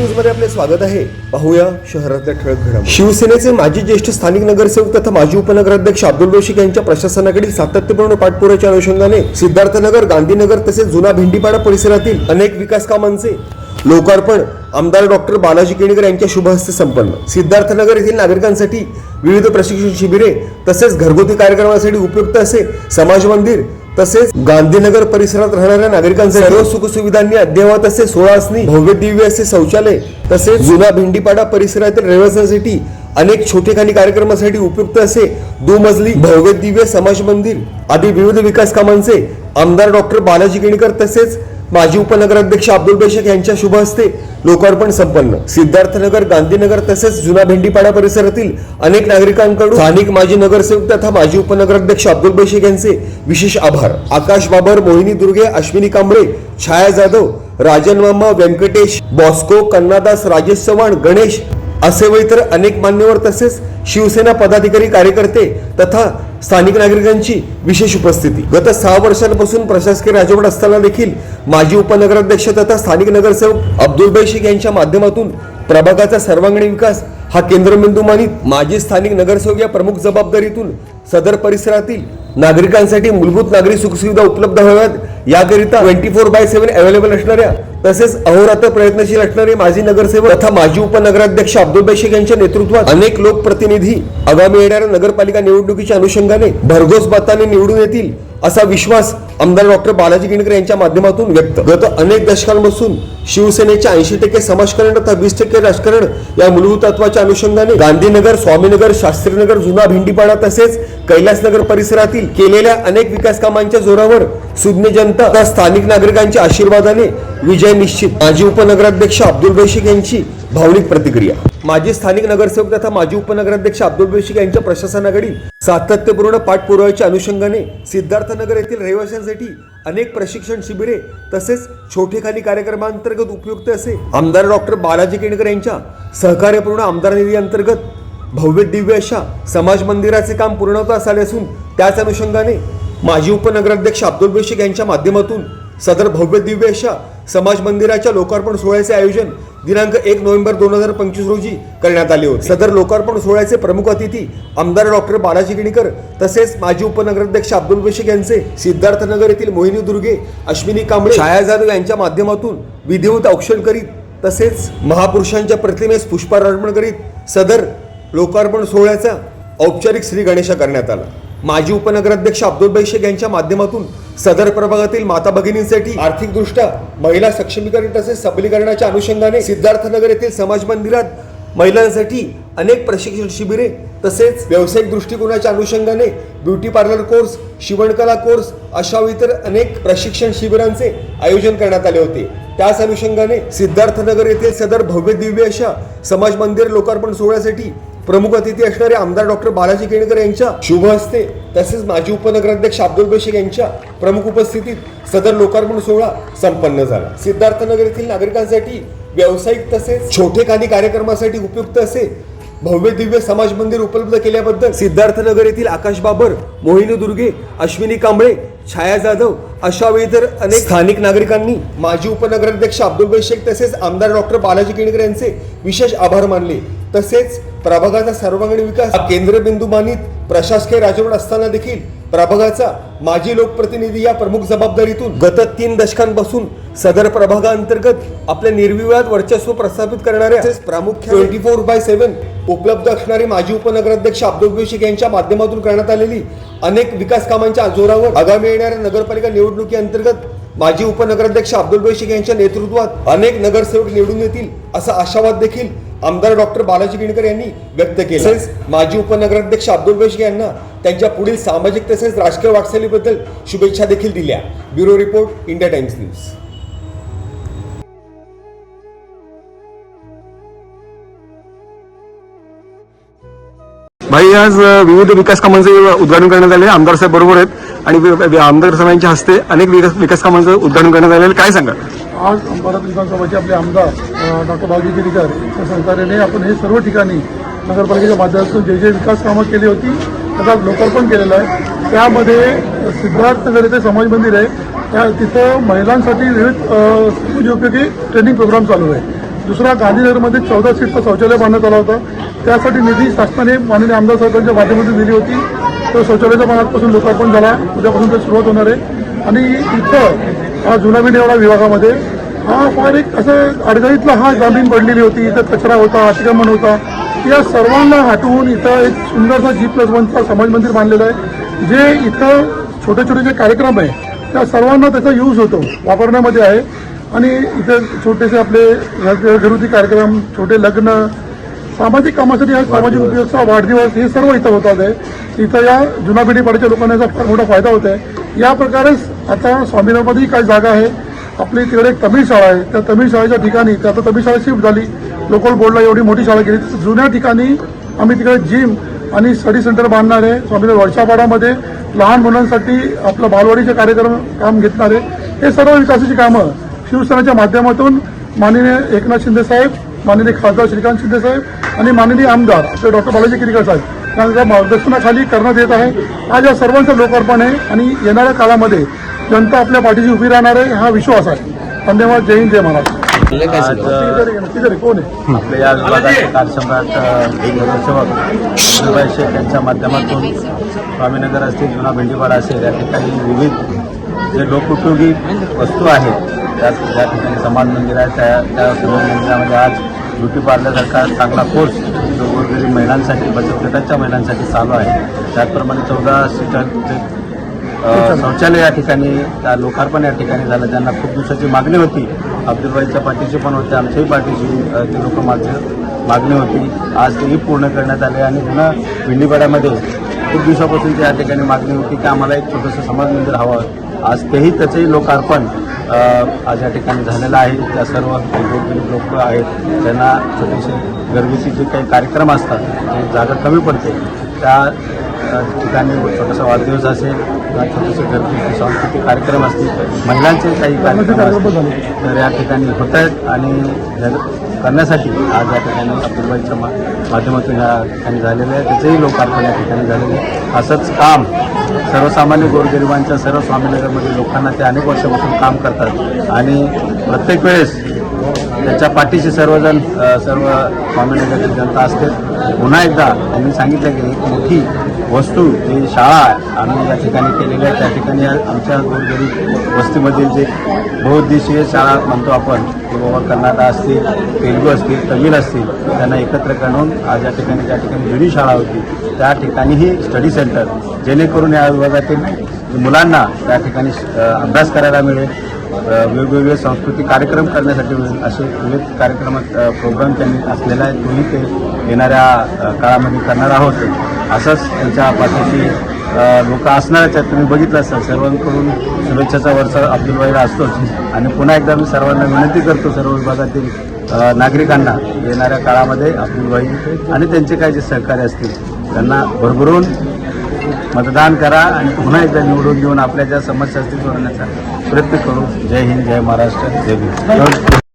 न्यूजमध्ये आपले स्वागत आहे. पाहूया शहरातल्या ठळक घडामोडी. शिवसेनेचे माजी ज्येष्ठ स्थानिक नगरसेवक तथा माजी उपनगराध्यक्ष अब्दुल रोशिक यांच्या प्रशासनाकडील सातत्यपूर्ण पाठपुराच्या अनुषंगाने सिद्धार्थनगर गांधीनगर तसेच जुना भेंडीपाडा परिसरातील अनेक विकास कामांचे लोकार्पण आमदार डॉक्टर बालाजी केणेकर यांच्या शुभ हस्ते संपन्न. सिद्धार्थनगर येथील नागरिकांसाठी विविध प्रशिक्षण शिबिरे तसेच घरगुती कार्यक्रमासाठी उपयुक्त असे समाज मंदिर तसेच गांधीनगर परिसरात राहणाऱ्या नागरिकांचे सर्व सुखसुविधांनी अद्ययावत असे सोळा असणी भव्य दिव्य असे शौचालय तसेच जुना भेंडीपाडा परिसरातील रहिवाशांसाठी अनेक छोटेखानी कार्यक्रमासाठी उपयुक्त असे दुमजली भव्य दिव्य समाज मंदिर आदी विविध विकास कामांचे आमदार डॉक्टर बालाजी केणकर तसेच माजी उपनगराध्यक्ष अब्दुल बेशक यांच्या शुभ हस्ते लोकार्पण संपन्न. सिद्धार्थनगर गांधीनगर तसेच जुना भेंडीपाडा परिसरातील अनेक नागरिकांकडून स्थानिक माजी नगरसेवक तथा माजी उपनगराध्यक्ष अब्दुल बेशक यांचे विशेष आभार. आकाश बाबर मोहिनी दुर्गे अश्विनी कांबळे छाया जाधव राजन मामा व्यंकटेश बॉस्को कन्नादास राजेश चव्हाण गणेश असे व तर अनेक मान्यवर तसेच शिवसेना पदाधिकारी कार्यकर्ते तथा स्थानिक नागरिकांची विशेष उपस्थिती. गत सहा वर्षांपासून प्रशासकीय राजवट असताना देखील माजी उपनगराध्यक्ष तथा स्थानिक नगरसेवक अब्दुल बैशिक यांच्या माध्यमातून प्रभागाचा सर्वांगीण विकास हा केंद्रबिंदू मानित माजी स्थानिक नगरसेवक या प्रमुख जबाबदारीतून सदर परिसरातील नागरिकांसाठी मूलभूत नागरी सुखसुविधा उपलब्ध व्हाव्यात याकरिता twenty four by seven available असणाऱ्या तसेच अहोरात्र प्रयत्नशील असणारे माजी नगरसेवक तथा माजी उपनगराध्यक्ष अब्दुल बैशेख यांच्या नेतृत्वात अनेक लोकप्रतिनिधी आगामी येणाऱ्या नगरपालिका निवडणुकीच्या अनुषंगाने भरघोस बाताने निवडून येतील असा विश्वास आमदार डॉक्टर बालाजी किणकर यांच्या माध्यमातून व्यक्त. गत अनेक दशकांपासून शिवसेनेच्या ऐंशी टक्के समाजकारण तथा वीस टक्के राजकारण या मूलभूत तत्वाच्या अनुषंगाने गांधीनगर स्वामीनगर शास्त्रीनगर जुना भिंडीपाडा तसेच कैलासनगर परिसरातील केलेल्या अनेक विकास कामांच्या जोरावर सुज्ञ जनता तर स्थानिक नागरिकांच्या आशीर्वादाने विजय निश्चित. माजी उपनगराध्यक्ष अब्दुल बैशिक यांची भावनिक प्रतिक्रिया. माजी स्थानिक नगरसेवक तथा माजी उपनगराध्यक्ष अब्दुल बैशिक यांच्या प्रशासनाकडील सातत्यपूर्ण पाठपुराव्याच्या अनुषंगाने सिद्धार्थनगर येथील रहिवाशांसाठी अनेक प्रशिक्षण शिबिरे तसेच छोटेखानी कार्यक्रमांतर्गत उपयुक्त असे आमदार डॉक्टर बालाजी केणकर यांच्या सहकार्यपूर्ण आमदार निधी अंतर्गत भव्य दिव्य अशा समाज मंदिराचे काम पूर्णत्वास आले असून त्याच अनुषंगाने माजी उपनगराध्यक्ष अब्दुल बेशिक यांच्या माध्यमातून सदर भव्य दिव्य अशा समाज मंदिराच्या लोकार्पण सोहळ्याचे आयोजन दिनांक एक नोव्हेंबर दोन हजार पंचवीस रोजी करण्यात आले होते. सदर लोकार्पण सोहळ्याचे प्रमुख अतिथी आमदार डॉक्टर बालाजी गिणीकर तसेच माजी उपनगराध्यक्ष अब्दुल बेशिक यांचे सिद्धार्थनगर येथील मोहिनी दुर्गे अश्विनी कांबळे छाया जाधव यांच्या माध्यमातून विधिवत औक्षण करीत तसेच महापुरुषांच्या प्रतिमेस पुष्पार्पण करीत सदर लोकार्पण सोहळ्याचा औपचारिक श्री गणेशा करण्यात आला. माजी उपनगराध्यक्ष अब्दुल बैशेख यांच्या माध्यमातून सदर प्रभागातील माता भगिनींसाठी आर्थिकदृष्ट्या महिला सक्षमीकरण तसेच सबलीकरणाच्या अनुषंगाने सिद्धार्थनगर येथील समाज मंदिरात महिलांसाठी अनेक प्रशिक्षण शिबिरे तसेच व्यावसायिक दृष्टिकोनाच्या अनुषंगाने ब्युटी पार्लर कोर्स शिवणकला कोर्स अशा इतर अनेक प्रशिक्षण शिबिरांचे आयोजन करण्यात आले होते. त्याच अनुषंगाने सिद्धार्थनगर येथील सदर भव्य दिव्य अशा समाज मंदिर लोकार्पण सोहळ्यासाठी प्रमुख अतिथी असणारे आमदार डॉक्टर बालाजी केणकर यांच्या शुभ हस्ते तसेच माजी उपनगराध्यक्ष अब्दुल बेशिक यांच्या प्रमुख उपस्थितीत सदर लोकार्पण सोहळा संपन्न झाला. सिद्धार्थनगर येथील नागरिकांसाठी व्यावसायिक तसेच छोटेखानी कार्यक्रमासाठी उपयुक्त असे भव्य दिव्य समाज मंदिर उपलब्ध केल्याबद्दल सिद्धार्थनगर येथील आकाश बाबर मोहिनी दुर्गे अश्विनी कांबळे छाया जाधव अशा वेळी तर अनेक स्थानिक नागरिकांनी माजी उपनगराध्यक्ष अब्दुल शेख तसेच आमदार डॉक्टर बालाजी केणकर यांचे विशेष आभार मानले. तसेच प्रभागाचा सर्वांगीण विकास हा केंद्रबिंदू मानित प्रशासकीय राजवट असताना देखील प्रभागाचा माजी लोकप्रतिनिधी या प्रमुख जबाबदारीतून गत तीन दशकांपासून सदर प्रभागाअंतर्गत आपले निर्विवाद वर्चस्व प्रस्थापित करणाऱ्या तसेच प्रामुख्याने ट्वेंटी फोर बाय सेव्हन उपलब्ध असणारे माजी उपनगराध्यक्ष अब्दुल शेख यांच्या माध्यमातून करण्यात आलेली अनेक विकास कामांच्या जोरावर आगामी येणाऱ्या नगरपालिका निवडणुकीअंतर्गत माजी उपनगराध्यक्ष अब्दुल बेशिक यांच्या नेतृत्वात अनेक नगरसेवक निवडून येतील असा आशावाद देखील आमदार डॉक्टर बालाजी किणकर यांनी व्यक्त केला. तसेच माजी उपनगराध्यक्ष अब्दुल बेशिक यांना त्यांच्या पुढील सामाजिक तसेच राजकीय वाटचालीबद्दल शुभेच्छा देखील दिल्या. Bureau report India Times news. भाई आज विविध विकास कामांचे उद्घाटन करण्यात आले. आमदार साहेब बरोबर आहेत. आणि आमदार साहेबांच्या हस्ते अनेक विकास विकास कामांचं उद्घाटन करण्यात आलेलं. आहे. काय सांगा आज भारत विधानसभाचे आपले आमदार डॉक्टर बाजी गिरीकर यांच्या सहकार्याने आपण हे सर्व ठिकाणी नगरपालिकेच्या माध्यमातून जे जे विकास कामं केली होती त्याचा लोकार्पण केलेलं आहे. त्यामध्ये सिद्धार्थनगर येथे समाज मंदिर आहे. त्या तिथं महिलांसाठी विविध उपयोगी ट्रेनिंग प्रोग्राम चालू आहे. दुसरा गांधीनगरमध्ये चौदा सीटचं शौचालय बांधण्यात आला होता. त्यासाठी निधी शासनाने माननीय आमदार साहेबांच्या माध्यमातून दिली होती. तर शौचालयाच्या बांधण्यापासून लोकार्पण झाला. उद्यापासून ते सुरुवात होणार आहे. आणि इथं हा जुना एवढा विभागामध्ये हा फार एक असं अडगळीतला हा जमीन पडलेली होती. इथं कचरा होता अतिक्रमण होता. या सर्वांना हटवून इथं एक सुंदरसा जी प्लस वनचा समाज मंदिर बांधलेलं आहे. जे इथं छोटे छोटे जे कार्यक्रम आहे त्या सर्वांना त्याचा यूज होतो वापरण्यामध्ये आहे. आणि इथं छोटेसे आपले घर- घरगुती कार्यक्रम छोटे लग्न सामाजिक कामासाठी हा सामाजिक उपयोगचा वाढदिवस हे सर्व इथं होतात आहे. इथं या जुना पिढीपाडीच्या लोकांना याचा फार मोठा फायदा होत आहे या प्रकारेच आता स्वामीनाथमध्येही काही जागा आहे? आपली तिकडे एक तमिळ शाळा आहे. त्या तमिळ शाळेच्या ठिकाणी त्या आता तमिळ शाळा शिफ्ट झाली. लोकल बोर्डला एवढी मोठी शाळा केली. जुन्या ठिकाणी आम्ही तिकडे जिम आणि स्टडी सेंटर बांधणार आहे. स्वामीनाथ वर्षापाडामध्ये लहान मुलांसाठी आपलं बालवाडीचे कार्यक्रम काम घेतणार आहे. हे सर्व विकासाची कामं शिवसेनेच्या माध्यमातून माननीय एकनाथ शिंदे साहेब माननीय खासदार श्रीकांत शिंदे साहेब आणि माननीय आमदार आपले डॉक्टर बालाजी किरीकर साहेब यांच्या मार्गदर्शनाखाली करण्यात येत आहे. आज या सर्वांचं लोकार्पण आहे आणि येणाऱ्या काळामध्ये जनता आपल्या पाठीशी उभी राहणार आहे हा विश्वास आहे. धन्यवाद. जय हिंद जय महाराष्ट्र. कोण आहे? आपल्या या नगरसेवक शेख यांच्या माध्यमातून स्वामीनगर असतील जुना भेंडीपाडा असेल या ठिकाणी विविध जे लोकोपयोगी वस्तू आहेत त्या त्या ठिकाणी समाज मंदिर आहे त्या त्या समाज मंदिरामध्ये आज ब्युटी पार्लरसारखा चांगला कोर्स जो गोरगरीब महिलांसाठी बचत गटाच्या महिलांसाठी चालू आहे. त्याचप्रमाणे चौदा सीटांचे शौचालय या ठिकाणी त्या लोकार्पण या ठिकाणी झालं. त्यांना खूप दिवसाची मागणी होती. अब्दुलबाईच्या पाठीशी पण होते आमच्याही पाठीशी ते लोक माझं मागणी होती. आज तेही पूर्ण करण्यात आले आणि पुन्हा पिंडीपाड्यामध्ये खूप दिवसापासून या ठिकाणी मागणी होती की आम्हाला एक छोटंसं समाज मंदिर हवं. आज तेही त्याचंही लोकार्पण आज या ठिकाणी झालेलं आहे. त्या सर्व गोरगरीब लोक आहेत. त्यांना छोटेसे घरगुती जे काही कार्यक्रम असतात जे जागा कमी पडते. त्या ठिकाणी छोटासा वाढदिवस असेल किंवा छोटेसे घरगुती सांस्कृतिक कार्यक्रम असतील महिलांचे काही कार्यक्रम असतील तर या ठिकाणी होत आहेत. आणि करण्यासाठी आज या ठिकाणी अब्दुलबाईच्या मा माध्यमातून या ठिकाणी झालेलं आहे. त्याचंही लोकार्पण या ठिकाणी झालेलं आहे. असंच काम सर्वसामान्य गोरगरिबांच्या सर्व स्वामीनगरमधील लोकांना ते अनेक वर्षापासून काम करतात. आणि प्रत्येक वेळेस त्याच्या पाठीशी सर्वजण सर्व स्वामीनगरची जनता असते. पुन्हा एकदा त्यांनी सांगितलं की एक मोठी वस्तू जी शाळा आहे. आम्ही या ठिकाणी केलेली आहे. त्या ठिकाणी आमच्या गोरगरीब वस्तीमधील जे बहुउद्देशीय शाळा म्हणतो आपण की बाबा कन्नाडा असतील तेलुगू असतील तमिळ असतील त्यांना एकत्र करून आज या ठिकाणी ज्या ठिकाणी जुनी शाळा होती त्या ठिकाणीही स्टडी सेंटर जेणेकरून या विभागातील मुलांना त्या ठिकाणी अभ्यास करायला मिळेल वेगवेगळे सांस्कृतिक कार्यक्रम करण्यासाठी असे विविध कार्यक्रमात प्रोग्राम त्यांनी असलेला आहे. तुम्ही ते येणाऱ्या काळामध्ये करणार आहोत. असंच त्यांच्या पाठीशी लोक असणारच आहेत. तुम्ही बघितलं असाल सर्वांकडून शुभेच्छाचा वर्षा अब्दुलबाईला असतोच. आणि पुन्हा एकदा मी सर्वांना विनंती करतो सर्व विभागातील नागरिकांना येणाऱ्या काळामध्ये अब्दुलबाई आणि त्यांचे काही जे सहकार्य असतील त्यांना भरभरून मतदान करा आणि पुन्हा एकदा निवडून देऊन आपल्या ज्या समस्या असतील सोडवण्याचा प्रयत्न करू. जय हिंद जय महाराष्ट्र जय